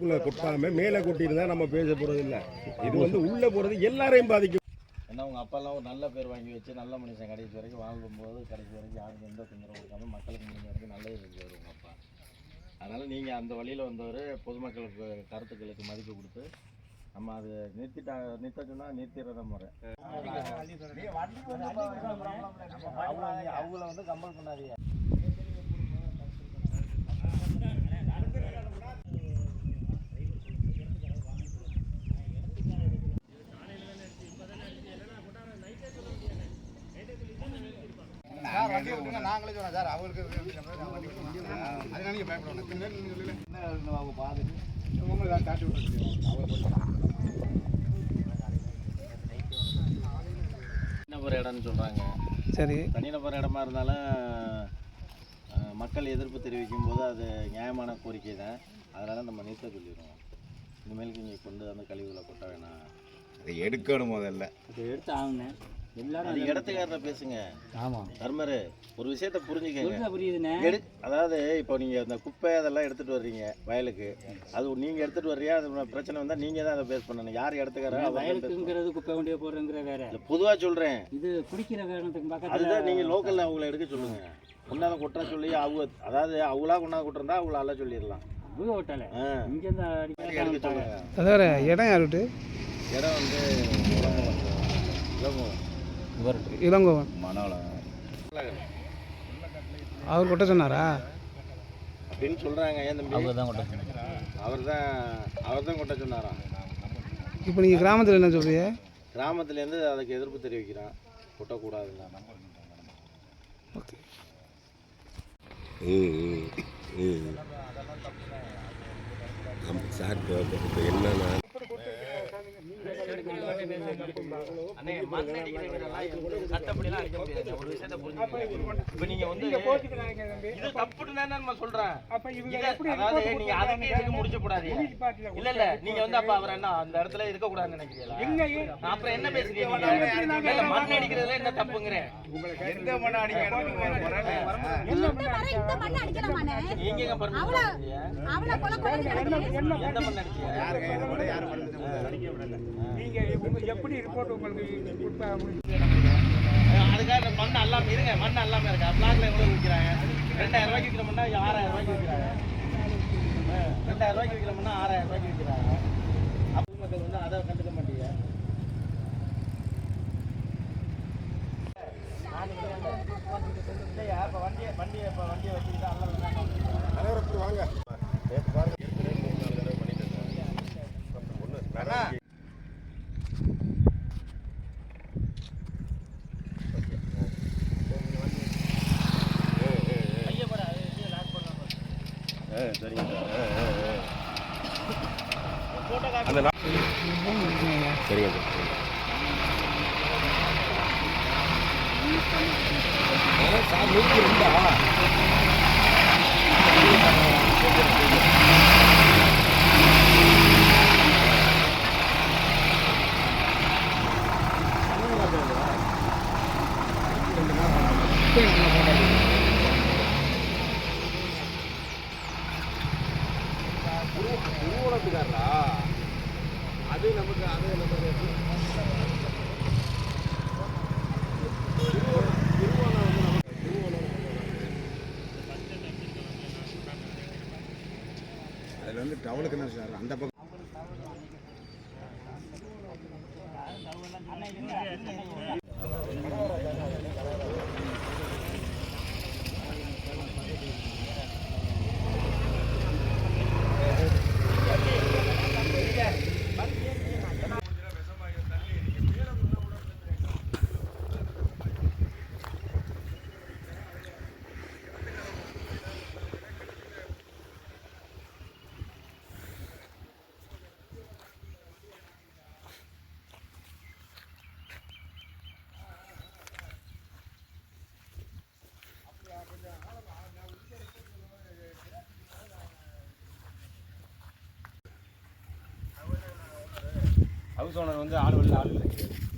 உள்ளுக்குள்ளே கொட்டாமல் மேலே கொட்டியிருந்தா நம்ம பேச போகிறது இல்லை. இது வந்து உள்ளே போகிறது எல்லாரையும் பாதிக்கும். ஏன்னா உங்கள் அப்பாலாம் ஒரு நல்ல பேர் வாங்கி வச்சு நல்ல மனுஷன் கடைசி வரைக்கும் வாங்கும்போது கடைசி வரைக்கும் யாருக்கும் எந்த தொந்தரவு கொடுக்காம மக்களுக்கு முடிஞ்ச வரைக்கும் நல்லது செஞ்சவர் உங்கள் அப்பா. அதனால் நீங்கள் அந்த வழியில் வந்தவர் பொதுமக்களுக்கு கருத்துக்களுக்கு மதிப்பு கொடுத்து நம்ம அது நிறுத்திட்டா நிறுத்த சொன்னால் முறை. அவங்கள வந்து கம்பல் பண்ணாதீங்க. விட்டுங்க நாங்களே சொன்னோம் சார் அவங்களுக்கு அதனால நீங்கள் பயப்படணும் என்ன அவங்க பார்த்துட்டு உங்களுக்கு காட்டி விட்டுருக்கு தனிநபர் இடம்னு சொல்கிறாங்க சரி. தனிநபர் இடமா இருந்தாலும் மக்கள் எதிர்ப்பு தெரிவிக்கும் போது அது நியாயமான கோரிக்கை தான். அதனால் நம்ம நிறுத்த சொல்லிடுவோம். இனிமேலுக்கு நீங்கள் கொண்டு வந்து கழிவுகளை கொட்ட வேணாம். அதை எடுக்கணும் முதல்ல. அதை எடுத்து ஆகணும். எல்லாரும் அது இடத்துக்காரரை பேசுங்க. ஆமாம் தர்மரு ஒரு விஷயத்த புரிஞ்சுக்கங்க. புரியுதா புரியுதுண்ணே? எடு அதாவது இப்போ நீங்கள் அந்த குப்பை அதெல்லாம் எடுத்துகிட்டு வர்றீங்க வயலுக்கு. அது நீங்கள் எடுத்துகிட்டு வர்றியா? அது பிரச்சனை வந்தால் நீங்கள் தான் அதை பேஸ் பண்ணணும். யார் இடத்துக்காரோ. வயலுக்குங்கிறது குப்பை வண்டியை போடுறங்கிற வேற. இல்லை பொதுவாக சொல்கிறேன் இது குடிக்கிற காரணத்துக்கு பக்கத்தில். அதுதான் நீங்கள் லோக்கலில் அவங்கள எடுக்க சொல்லுங்கள் கொண்டாந்து கொட்ட சொல்லி அவங்க அதாவது அவங்களா கொண்டாந்து கொட்டிருந்தா அவங்கள அல்ல சொல்லிடலாம். இடம் யார் விட்டு? இடம் வந்து இளங்கோவன். அவர் கொட்ட சொன்னாரா? அப்படின்னு சொல்கிறாங்க ஏன் தம்பி? அவங்க தான் கொட்ட அவர் தான் அவர் தான் கொட்ட சொன்னாராம். இப்போ நீங்கள் கிராமத்தில் என்ன சொல்றீங்க? கிராமத்துலேருந்து அதுக்கு எதிர்ப்பு தெரிவிக்கிறான். கொட்டக்கூடாதுங்க ஓகே. சார் இப்போ என்னன்னா சட்டப்படிலாம் அடிக்க முடியாது. ஒரு விஷயத்தை புரிஞ்சுக்கங்க. இப்போ நீங்க வந்து இது தப்புன்னு நம்ம சொல்றேன். இத- அதாவது நீங்க அதுக்கு இதுக்கு முடிச்ச கூடாது இல்ல இல்ல. நீங்க வந்து அப்ப அவர் என்ன அந்த இடத்துல இருக்க கூடாதுன்னு நினைக்கிறீங்களா நான் அப்புறம் என்ன பேசுறீங்க? இல்ல, மண் அடிக்கிறதுல என்ன தப்புங்கிறேன். எந்த மண்ணை அடிக்கணும் இந்த மரம் இந்த மண்ணை அடிக்கலாமாண்ணே? நீங்க எங்க permission அவ்வளோ கொலை கொலை. எந்த அடிச்சீங்க எப்படி ரிப்போர்ட் உங்களுக்கு கொடுத்தா அதுக்காக இந்த மண் அல்லாம இருங்க மண் அல்லாம இருக்கா பிளாக்ல எவ்வளவு விற்கிறாங்க? ரெண்டாயிரம் ரூபாய்க்கு விற்கிற மண்ணா ஆறாயிரம் ரூபாய்க்கு விற்கிறாங்க? ரெண்டாயிரம் ரூபாய்க்கு விற்கிற மண்ணா ஆறாயிரம் ரூபாய்க்கு விற்கிறாங்க? அப்போ மக்கள் வந்து அதை கண்டுக்க மாட்டீங்க. வண்டியை வண்டியை இப்போ வண்டியை வச்சுக்கிட்டு அல்ல வாங்க கையை போட அது இது லாக் பண்ணலாம் சரிங்க ஃபோட்டோ காப்பி சரிங்க சார் நூற்றி ரெண்டா திருவோணத்துக்காரா அது நமக்கு அது நமக்கு அதில் வந்து டவுனுக்கு என்ன சார் அந்த பக்கம். ஹவுஸ் ஓனர் வந்து ஆள் வெளில ஆள் கிடையாது